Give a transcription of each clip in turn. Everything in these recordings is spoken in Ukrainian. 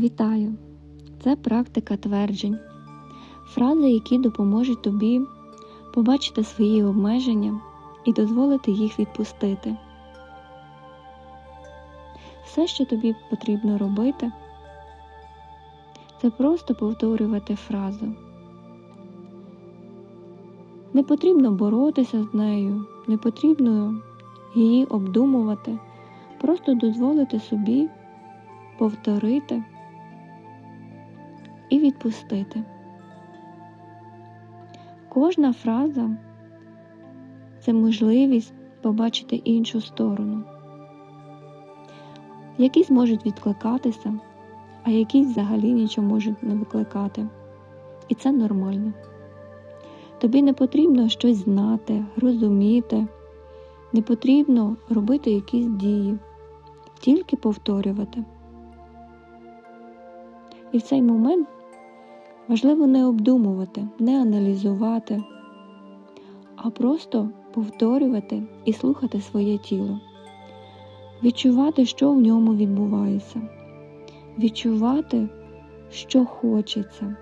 Вітаю! Це практика тверджень, фрази, які допоможуть тобі побачити свої обмеження і дозволити їх відпустити. Все, що тобі потрібно робити, це просто повторювати фразу. Не потрібно боротися з нею, не потрібно її обдумувати, просто дозволити собі повторити і відпустити. Кожна фраза це можливість побачити іншу сторону. Якісь можуть відкликатися, а якісь взагалі нічого можуть не викликати. І це нормально. Тобі не потрібно щось знати, розуміти, не потрібно робити якісь дії, тільки повторювати. І в цей момент важливо не обдумувати, не аналізувати, а просто повторювати і слухати своє тіло, відчувати, що в ньому відбувається, відчувати, що хочеться,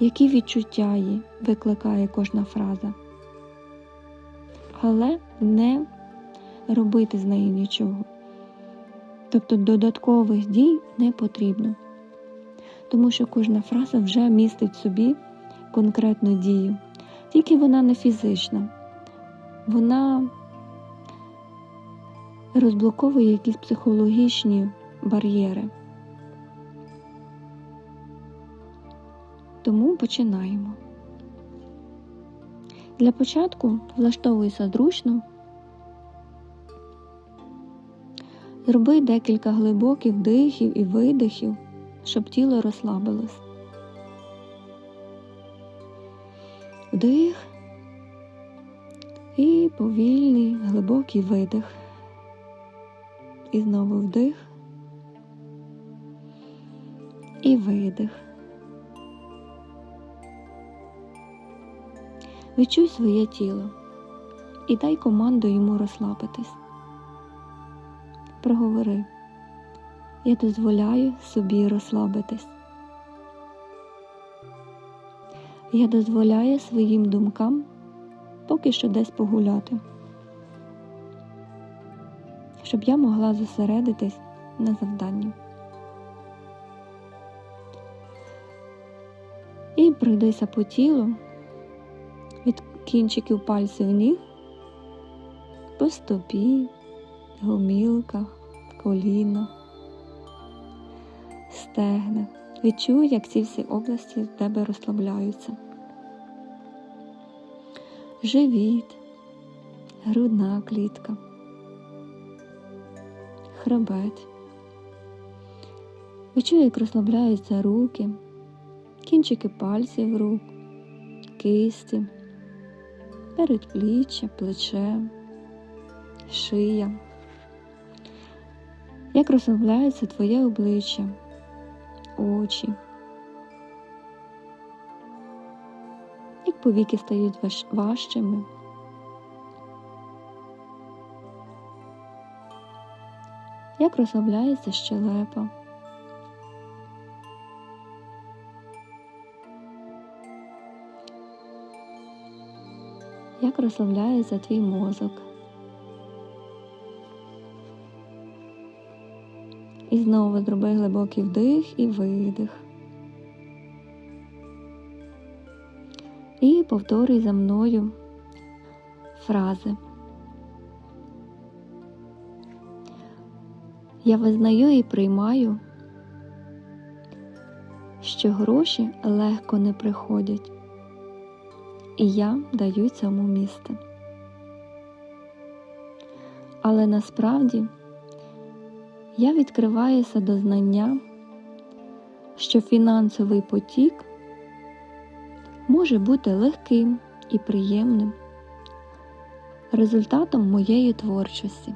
які відчуття їй викликає кожна фраза, але не робити з нею нічого. Тобто додаткових дій не потрібно тому що кожна фраза вже містить в собі конкретну дію. Тільки вона не фізична, вона розблоковує якісь психологічні бар'єри. Тому починаємо. Для початку влаштовуйся зручно, зроби декілька глибоких вдихів і видихів щоб тіло розслабилось. Вдих і повільний глибокий видих. І знову вдих і видих. Відчуй своє тіло і дай команду йому розслабитись. Проговори я дозволяю собі розслабитись. Я дозволяю своїм думкам поки що десь погуляти, щоб я могла зосередитись на завданні. І пройдися по тілу від кінчиків пальців ніг по стопі, гомілках, колінах стегна. Відчуй, як ці всі області в тебе розслабляються. Живіт, грудна клітка, хребет. Відчуй, як розслабляються руки, кінчики пальців рук, кисті, передпліччя, плече, шия. Як розслабляється твоє обличчя очі. Як повіки стають важ... важчими. Як розслабляється щелепа. Як розслабляється твій мозок. Знову зроби глибокий вдих і видих. І повторюй за мною фрази. Я визнаю і приймаю, що гроші легко не приходять, і я даю цьому місце. Але насправді я відкриваюся до знання, що фінансовий потік може бути легким і приємним результатом моєї творчості.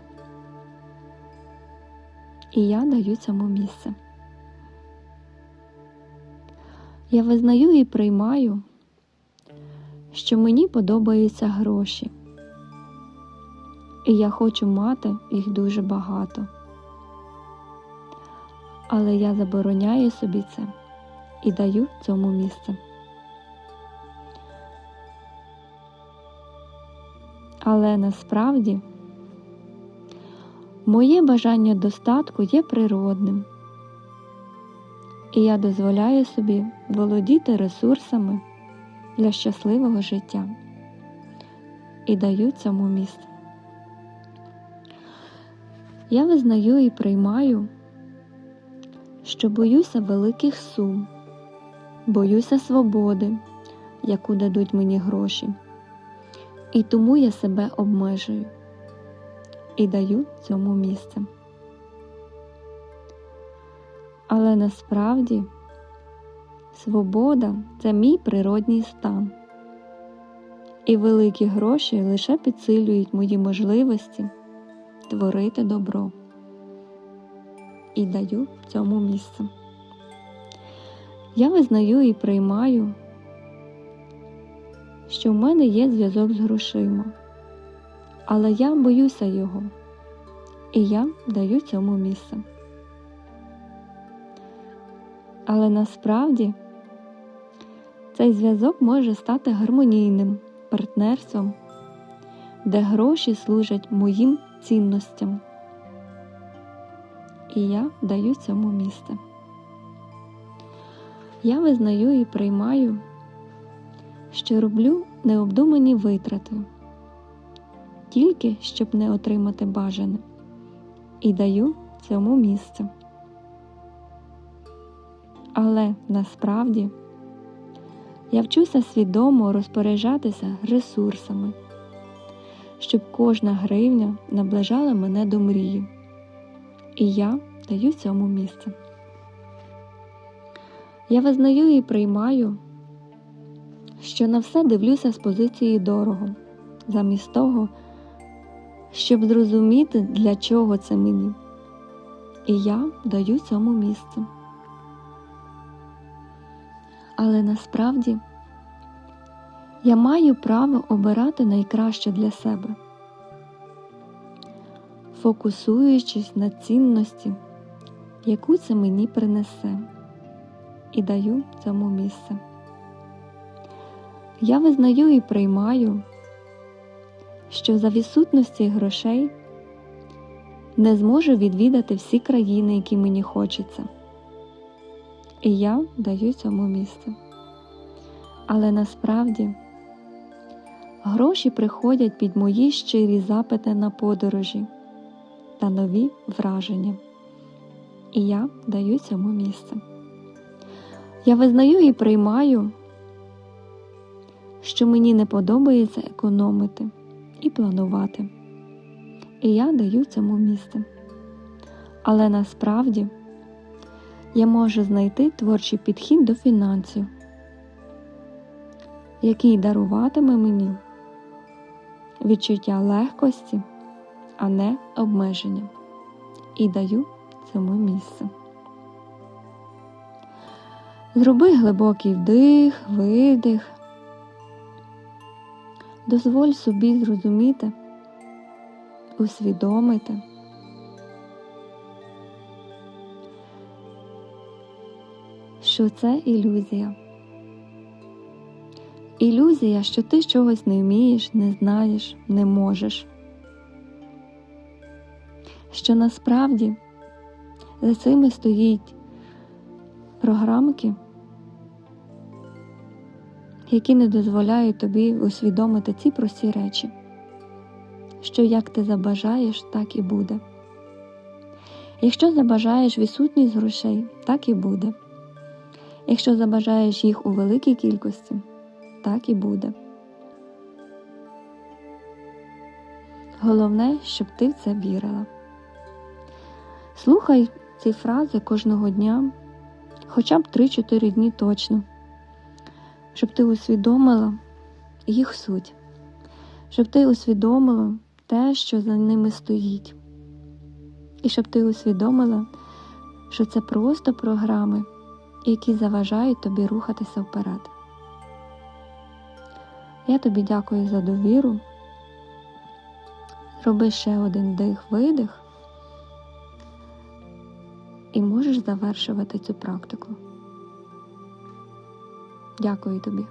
І я даю цьому місце. Я визнаю і приймаю, що мені подобаються гроші, і я хочу мати їх дуже багато Але я забороняю собі це і даю цьому місце. Але насправді моє бажання достатку є природним, і я дозволяю собі володіти ресурсами для щасливого життя і даю цьому місце. Я визнаю і приймаю, що боюся великих сум, боюся свободи, яку дадуть мені гроші, і тому я себе обмежую і даю цьому місце. Але насправді свобода це мій природній стан, і великі гроші лише підсилюють мої можливості творити добро і даю цьому місце. Я визнаю і приймаю, що в мене є зв'язок з грошима, але я боюся його, і я даю цьому місце. Але насправді цей зв'язок може стати гармонійним партнерством, де гроші служать моїм цінностям. І я даю цьому місце. Я визнаю і приймаю, що роблю необдумані витрати, тільки щоб не отримати бажане, і даю цьому місце. Але насправді я вчуся свідомо розпоряджатися ресурсами, щоб кожна гривня наближала мене до мрії, і я даю цьому місце. Я визнаю і приймаю, що на все дивлюся з позиції дорого, замість того, щоб зрозуміти, для чого це мені, і я даю цьому місце. Але насправді я маю право обирати найкраще для себе, фокусуючись на цінності, яку це мені принесе, і даю цьому місце. Я визнаю і приймаю, що за відсутності грошей не зможу відвідати всі країни, які мені хочеться. І я даю цьому місце. Але насправді гроші приходять під мої щирі запити на подорожі та нові враження. І я даю цьому місце. Я визнаю і приймаю, що мені не подобається економити і планувати. І я даю цьому місце. Але насправді я можу знайти творчий підхід до фінансів, який даруватиме мені відчуття легкості, а не обмеження, і даю цьому місце. Зроби глибокий вдих, видих, дозволь собі зрозуміти, усвідомити. що це ілюзія. Ілюзія, що ти чогось не вмієш, не знаєш, не можеш. Що насправді за цими стоїть програмки, які не дозволяють тобі усвідомити ці прості речі, що як ти забажаєш, так і буде. Якщо забажаєш відсутність грошей, так і буде. Якщо забажаєш їх у великій кількості, так і буде. Головне, щоб ти в це вірила. Слухай ці фрази кожного дня, хоча б 3-4 дні точно, щоб ти усвідомила їх суть, щоб ти усвідомила те, що за ними стоїть. І щоб ти усвідомила, що це просто програми які заважають тобі рухатися вперед. Я тобі дякую за довіру. Роби ще один дих-видих. Завершувати цю практику. Дякую тобі.